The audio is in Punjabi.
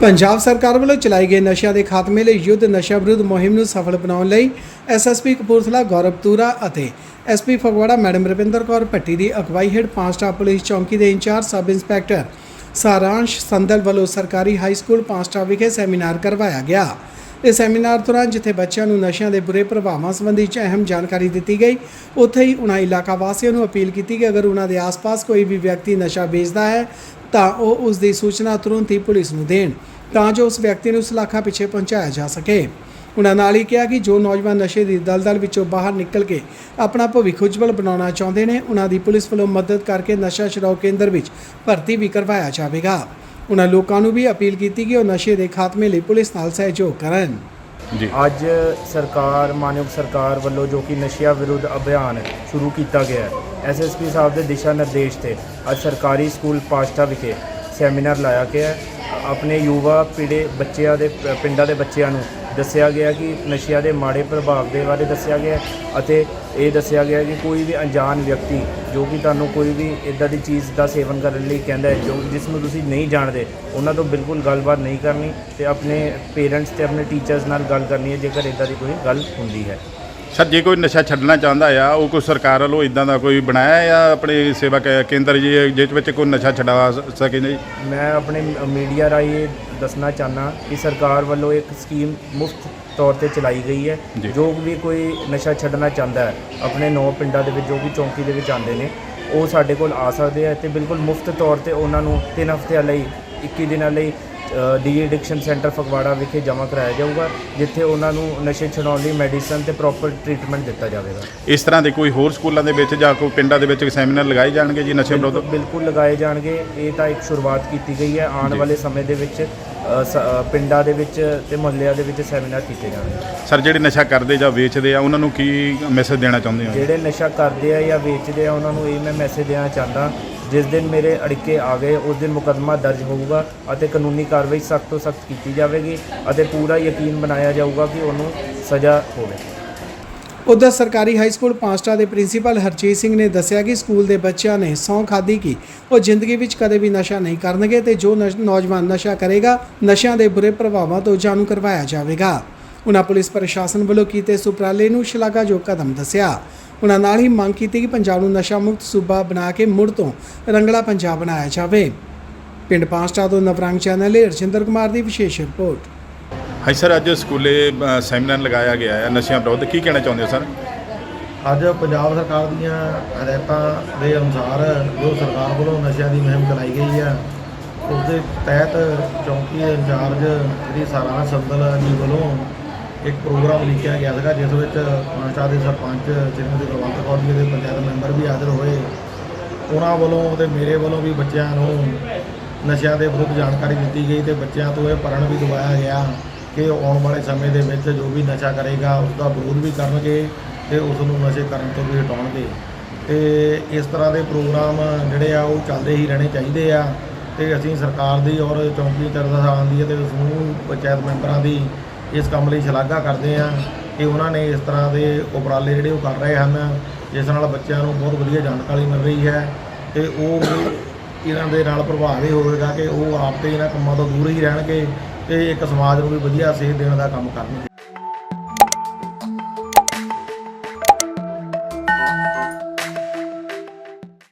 ਪੰਜਾਬ ਸਰਕਾਰ ਵੱਲੋਂ ਚਲਾਏ ਗਏ ਨਸ਼ਿਆਂ ਦੇ ਖਾਤਮੇ ਲਈ ਯੁੱਧ ਨਸ਼ਾ ਵਿਰੁੱਧ ਮੁਹਿੰਮ ਨੂੰ ਸਫਲ ਬਣਾਉਣ ਲਈ ਐਸਐਸਪੀ ਕਪੂਰਥਲਾ, ਗੌਰਵ ਤੂਰਾ ਅਤੇ ਐਸਪੀ ਫਗਵਾੜਾ ਮੈਡਮ ਰਵਿੰਦਰ ਕੌਰ ਭੱਟੀ ਦੀ ਅਗਵਾਈ ਹੇਠ ਪਾਂਸਟਾ ਪੁਲਿਸ ਚੌਂਕੀ ਦੇ ਇੰਚਾਰਜ ਸਬ ਇੰਸਪੈਕਟਰ ਸਾਰਾਂਸ਼ ਸੰਦਲ ਵੱਲੋਂ ਸਰਕਾਰੀ ਹਾਈ ਸਕੂਲ ਪਾਂਸਟਾ ਵਿਖੇ ਸੈਮੀਨਾਰ ਕਰਵਾਇਆ ਗਿਆ। ਇਸ ਸੈਮੀਨਾਰ ਦੌਰਾਨ ਜਿੱਥੇ ਬੱਚਿਆਂ ਨੂੰ ਨਸ਼ਿਆਂ ਦੇ ਬੁਰੇ ਪ੍ਰਭਾਵਾਂ ਸੰਬੰਧੀ ਚ ਅਹਿਮ ਜਾਣਕਾਰੀ ਦਿੱਤੀ ਗਈ, ਉੱਥੇ ਹੀ ਉਹਨਾਂ ਇਲਾਕਾ ਵਾਸੀਆਂ ਨੂੰ ਅਪੀਲ ਕੀਤੀ ਕਿ ਅਗਰ ਉਹਨਾਂ ਦੇ ਆਸ-ਪਾਸ ਕੋਈ ਵੀ ਵਿਅਕਤੀ ਨਸ਼ਾ ਵੇਚਦਾ ਹੈ, ਤਾਂ ਉਹ ਉਸ ਦੀ ਸੂਚਨਾ ਤੁਰੰਤ ਹੀ ਪੁਲਿਸ ਨੂੰ ਦੇਣ। ਤਾਂ ਜੋ ਉਸ ਵਿਅਕਤੀ ਨੂੰ ਸਲਾਖਾ ਪਿੱਛੇ ਪਹੁੰਚਾਇਆ ਜਾ ਸਕੇ। ਉਹਨਾਂ ਨਾਲ ਹੀ ਕਿਹਾ ਕਿ ਜੋ ਨੌਜਵਾਨ ਨਸ਼ੇ ਦੀ ਦਲਦਲ ਵਿੱਚੋਂ ਬਾਹਰ ਨਿਕਲ ਕੇ ਆਪਣਾ ਭਵਿੱਖ ਉਜਵਲ ਬਣਾਉਣਾ ਚਾਹੁੰਦੇ ਨੇ ਉਹਨਾਂ ਦੀ ਪੁਲਿਸ ਵੱਲੋਂ ਮਦਦ ਕਰਕੇ ਨਸ਼ਾ ਛੁਡਾਊ ਕੇਂਦਰ ਵਿੱਚ ਭਰਤੀ ਵੀ ਕਰਵਾਇਆ ਜਾਵੇਗਾ। ਉਹਨਾਂ ਲੋਕਾਂ ਨੂੰ ਵੀ ਅਪੀਲ ਕੀਤੀ ਕਿ ਉਹ ਨਸ਼ੇ ਦੇ ਖਾਤਮੇ ਲਈ ਪੁਲਿਸ ਨਾਲ ਸਹਿਯੋਗ ਕਰਨ। ਜੀ। ਅੱਜ ਸਰਕਾਰ ਮਾਨਯੋਗ ਸਰਕਾਰ ਵੱਲੋਂ ਜੋ ਕਿ ਨਸ਼ਿਆਂ ਵਿਰੁੱਧ ਅਭਿਆਨ ਸ਼ੁਰੂ ਕੀਤਾ ਗਿਆ ਹੈ ਐਸਐਸਪੀ ਸਾਹਿਬ ਦੇ ਦਿਸ਼ਾ ਨਿਰਦੇਸ਼ ਤੇ ਅੱਜ ਸਰਕਾਰੀ ਸਕੂਲ ਪਾਸਟਾ ਵਿਖੇ ਸੈਮੀਨਾਰ ਲਾਇਆ ਗਿਆ ਹੈ। ਆਪਣੇ ਯੁਵਾ ਪੀੜ੍ਹੇ ਬੱਚਿਆਂ ਦੇ, ਪਿੰਡਾਂ ਦੇ ਬੱਚਿਆਂ ਨੂੰ ਦੱਸਿਆ ਗਿਆ ਕਿ ਨਸ਼ਿਆਂ ਦੇ ਮਾੜੇ ਪ੍ਰਭਾਵ ਦੇ ਬਾਰੇ ਦੱਸਿਆ ਗਿਆ ਅਤੇ ਇਹ ਦੱਸਿਆ ਗਿਆ ਕਿ ਕੋਈ ਵੀ ਅਣਜਾਣ ਵਿਅਕਤੀ ਜੋ ਕਿ ਤੁਹਾਨੂੰ ਕੋਈ ਵੀ ਇਦਾਂ ਦੀ ਚੀਜ਼ ਦਾ ਸੇਵਨ ਕਰਨ ਲਈ ਕਹਿੰਦਾ ਹੈ, ਜੋ ਜਿਸ ਨੂੰ ਤੁਸੀਂ ਨਹੀਂ ਜਾਣਦੇ, ਉਹਨਾਂ ਤੋਂ ਬਿਲਕੁਲ ਗੱਲਬਾਤ ਨਹੀਂ ਕਰਨੀ ਤੇ ਆਪਣੇ ਪੇਰੈਂਟਸ ਤੇ ਆਪਣੇ ਟੀਚਰਸ ਨਾਲ ਗੱਲ ਕਰਨੀ ਹੈ ਜੇਕਰ ਇਦਾਂ ਦੀ ਕੋਈ ਗੱਲ ਹੁੰਦੀ ਹੈ। ਸਰ ਜੇ ਕੋਈ ਨਸ਼ਾ ਛੱਡਣਾ ਚਾਹੁੰਦਾ ਆ ਉਹ ਕੋਈ ਸਰਕਾਰ ਵੱਲੋਂ ਇਦਾਂ ਦਾ ਕੋਈ ਬਣਾਇਆ ਜਾਂ ਆਪਣੇ ਸੇਵਾ ਕ- ਕੇਂਦਰ ਜੀ ਜਿਸ ਵਿੱਚ ਕੋਈ ਨਸ਼ਾ ਛਡਵਾ ਸ- ਸਕੇ ਜੀ ਮੈਂ ਆਪਣੇ ਮੀਡੀਆ ਰਾਹੀਂ ਇਹ ਦੱਸਣਾ ਚਾਹਨਾ ਕਿ ਸਰਕਾਰ ਵੱਲੋਂ ਇੱਕ ਸਕੀਮ ਮੁਫਤ ਤੌਰ ਤੇ ਚਲਾਈ ਗਈ ਹੈ ਜੀ। ਜੋ ਵੀ ਕੋਈ ਨਸ਼ਾ ਛੱਡਣਾ ਚਾਹੁੰਦਾ ਹੈ ਆਪਣੇ ਨੌ ਪਿੰਡਾਂ ਦੇ ਵਿੱਚ ਜੋ ਵੀ ਚੌਂਕੀ ਦੇ ਵਿੱਚ ਆਉਂਦੇ ਨੇ ਉਹ ਸਾਡੇ ਕੋਲ ਆ ਸਕਦੇ ਆ ਤੇ ਬਿਲਕੁਲ ਮੁਫਤ ਤੌਰ ਤੇ ਉਹਨਾਂ ਨੂੰ 3 ਹਫ਼ਤਿਆਂ ਲਈ 21 ਦਿਨਾਂ ਲਈ ਡੀ ਐਡਿਕਸ਼ਨ ਸੈਂਟਰ ਫਗਵਾੜਾ ਵਿਖੇ ਜਮ੍ਹਾਂ ਕਰਾਇਆ ਜਾਊਗਾ ਜਿੱਥੇ ਉਹਨਾਂ ਨੂੰ ਨਸ਼ੇ ਛਡਾਉਣ ਲਈ ਮੈਡੀਸਨ ਤੇ ਪ੍ਰੋਪਰ ਟ੍ਰੀਟਮੈਂਟ ਦਿੱਤਾ ਜਾਵੇਗਾ। ਇਸ ਤਰ੍ਹਾਂ ਦੇ ਕੋਈ ਹੋਰ ਸਕੂਲਾਂ ਦੇ ਵਿੱਚ ਜਾਂ ਕੋਈ ਪਿੰਡਾਂ ਦੇ ਵਿੱਚ ਸੈਮੀਨਾਰ ਲਗਾਏ ਜਾਣਗੇ ਜੀ ਨਸ਼ੇ ਵਿਰੁੱਧ? ਬਿਲਕੁਲ ਲਗਾਏ ਜਾਣਗੇ। ਇਹ ਤਾਂ ਇੱਕ ਸ਼ੁਰੂਆਤ ਕੀਤੀ ਗਈ ਹੈ। ਆਉਣ। ਵਾਲੇ ਸਮੇਂ ਦੇ ਵਿੱਚ ਪਿੰਡਾਂ ਦੇ ਵਿੱਚ ਤੇ ਮੁਹੱਲਿਆਂ ਦੇ ਵਿੱਚ ਸੈਮੀਨਾਰ ਕੀਤੇ ਜਾਣਗੇ। ਸਰ ਜਿਹੜੇ ਨਸ਼ਾ ਕਰਦੇ ਜਾਂ ਵੇਚਦੇ ਆ ਉਹਨਾਂ ਨੂੰ ਕੀ ਮੈਸੇਜ ਦੇਣਾ ਚਾਹੁੰਦੇ ਹੋ? ਜਿਹੜੇ ਨਸ਼ਾ ਕਰਦੇ ਆ ਜਾਂ ਵੇਚਦੇ ਆ ਉਹਨਾਂ ਨੂੰ ਇਹ ਮੈਂ ਮੈਸੇਜ ਦੇਣਾ ਚਾਹੁੰਦਾ ਜਿਸ ਦਿਨ ਮੇਰੇ ਅੜਿੱਕੇ ਆ ਗਏ, ਉਸ ਦਿਨ ਮੁਕੱਦਮਾ ਦਰਜ ਹੋਊਗਾ ਅਤੇ ਕਾਨੂੰਨੀ ਕਾਰਵਾਈ ਸਖਤ ਤੋਂ ਸਖਤ ਕੀਤੀ ਜਾਵੇਗੀ ਅਤੇ ਪੂਰਾ ਯਕੀਨ ਬਣਾਇਆ ਜਾਊਗਾ ਕਿ ਉਹਨੂੰ ਸਜ਼ਾ ਹੋਵੇ। ਉਧਰ ਸਰਕਾਰੀ ਹਾਈ ਸਕੂਲ ਪਾਂਸਟਾ ਦੇ ਪ੍ਰਿੰਸੀਪਲ ਹਰਜੀਤ ਸਿੰਘ ਨੇ ਦੱਸਿਆ ਕਿ ਸਕੂਲ ਦੇ ਬੱਚਿਆਂ ਨੇ ਸਹੁੰ ਖਾਧੀ ਕਿ ਉਹ ਜ਼ਿੰਦਗੀ ਵਿੱਚ ਕਦੇ ਵੀ ਨਸ਼ਾ ਨਹੀਂ ਕਰਨਗੇ ਤੇ ਜੋ ਨਸ਼- ਨੌਜਵਾਨ ਨਸ਼ਾ ਕਰੇਗਾ, ਨਸ਼ਿਆਂ ਦੇ ਬੁਰੇ ਪ੍ਰਭਾਵਾਂ ਤੋਂ ਜਾਣੂ ਕਰਵਾਇਆ ਜਾਵੇਗਾ। ਉਹਨਾਂ ਪੁਲਿਸ ਪ੍ਰਸ਼ਾਸਨ ਵੱਲੋਂ ਕੀਤੇ ਸੁਪਰਾਲੇ ਨੂੰ ਸ਼ਲਾਘਾਯੋਗ ਕਦਮ ਦੱਸਿਆ। ਉਹਨਾਂ ਨਾਲ ਹੀ ਮੰਗ ਕੀਤੀ ਕਿ ਪੰਜਾਬ ਨੂੰ ਨਸ਼ਾ ਮੁਕਤ ਸੂਬਾ ਬਣਾ ਕੇ ਮੁੜ ਤੋਂ ਰੰਗਲਾ ਪੰਜਾਬ ਬਣਾਇਆ ਜਾਵੇ। ਪਿੰਡ ਪਾਂਸਟਾ ਤੋਂ ਨਵਰੰਗ ਚੈਨਲ ਲਈ ਰਜਿੰਦਰ ਕੁਮਾਰ ਦੀ ਵਿਸ਼ੇਸ਼ ਰਿਪੋਰਟ। ਹਾਂ ਸਰ ਅੱਜ ਸਕੂਲੇ ਅ, ਸੈਮੀਨਾਰ ਲਗਾਇਆ ਗਿਆ ਹੈ ਨਸ਼ਿਆਂ ਵਿਰੁੱਧ। ਕੀ ਕਹਿਣਾ ਚਾਹੁੰਦੇ ਹੋ ਸਰ? ਅੱਜ ਪੰਜਾਬ ਸਰਕਾਰ ਦੀਆਂ ਹਦਾਇਤਾਂ ਦੇ ਅਨੁਸਾਰ ਜੋ ਸਰਕਾਰ ਵੱਲੋਂ ਨਸ਼ਿਆਂ ਦੀ ਮੁਹਿੰਮ ਚਲਾਈ ਗਈ ਹੈ ਉਸ ਦੇ ਤਹਿਤ ਚੌਂਕੀ ਇੰਚਾਰਜ ਜਿਹੜੀ ਸਾਰਾ ਸੰਦਲ ਜੀ ਵੱਲੋਂ ਇੱਕ ਪ੍ਰੋਗਰਾਮ ਲਿਖਿਆ ਗਿਆ ਸੀਗਾ, ਜਿਸ ਵਿੱਚ ਮਾਨਸਾ ਦੇ ਸਰਪੰਚ, ਜਿਨ੍ਹਾਂ ਦੇ ਕੁਲਵੰਤ ਕੌਰ ਜੀ ਦੇ ਪੰਚਾਇਤ ਮੈਂਬਰ ਵੀ ਹਾਜ਼ਰ ਹੋਏ। ਉਹਨਾਂ ਵੱਲੋਂ ਤੇ ਮੇਰੇ ਵੱਲੋਂ ਵੀ ਬੱਚਿਆਂ ਨੂੰ ਨਸ਼ਿਆਂ ਦੇ ਵਿਰੁੱਧ ਜਾਣਕਾਰੀ ਦਿੱਤੀ ਗਈ ਤੇ ਬੱਚਿਆਂ ਤੋਂ ਇਹ ਪਰਨ ਵੀ ਦਵਾਇਆ ਗਿਆ ਕਿ ਆਉਣ ਵਾਲੇ ਸਮੇਂ ਦੇ ਵਿੱਚ ਜੋ ਵੀ ਨਸ਼ਾ ਕਰੇਗਾ ਉਸ ਦਾ ਵਿਰੋਧ ਵੀ ਕਰਨਗੇ ਤੇ ਉਸ ਨੂੰ ਨਸ਼ੇ ਕਰਨ ਤੋਂ ਵੀ ਹਟਾਉਣਗੇ। ਤੇ ਇਸ ਤਰ੍ਹਾਂ ਦੇ ਪ੍ਰੋਗਰਾਮ ਜਿਹੜੇ ਆ, ਉਹ ਚੱਲਦੇ ਹੀ ਰਹਿਣੇ ਚਾਹੀਦੇ ਆ ਤੇ ਅਸੀਂ ਸਰਕਾਰ ਦੀ ਔਰ ਚੌਂਕੀ ਤਰਦਾਸਾਨ ਦੀ ਅਤੇ ਸਮੂਹ ਪੰਚਾਇਤ ਮੈਂਬਰਾਂ ਦੀ ਇਸ ਕੰਮ ਲਈ ਸ਼ਲਾਘਾ ਕਰਦੇ ਆ ਕਿ ਉਹਨਾਂ ਨੇ ਇਸ ਤਰ੍ਹਾਂ ਦੇ ਉਪਰਾਲੇ ਜਿਹੜੇ ਉਹ ਕਰ ਰਹੇ ਹਨ, ਜਿਸ ਨਾਲ ਬੱਚਿਆਂ ਨੂੰ ਬਹੁਤ ਵਧੀਆ ਜਾਣਕਾਰੀ ਮਿਲ ਰਹੀ ਹੈ ਤੇ ਉਹ ਇਹਨਾਂ ਦੇ ਨਾਲ ਪ੍ਰਭਾਵ ਇਹ ਹੋਵੇਗਾ ਕਿ ਉਹ ਆਪ ਤੇ ਇਹਨਾਂ ਕੰਮਾਂ ਤੋਂ ਦੂਰ ਹੀ ਰਹਿਣਗੇ ਤੇ ਇੱਕ ਸਮਾਜ ਨੂੰ ਵੀ ਵਧੀਆ ਸੇਧ ਦੇਣ ਦਾ ਕੰਮ ਕਰਨਗੇ।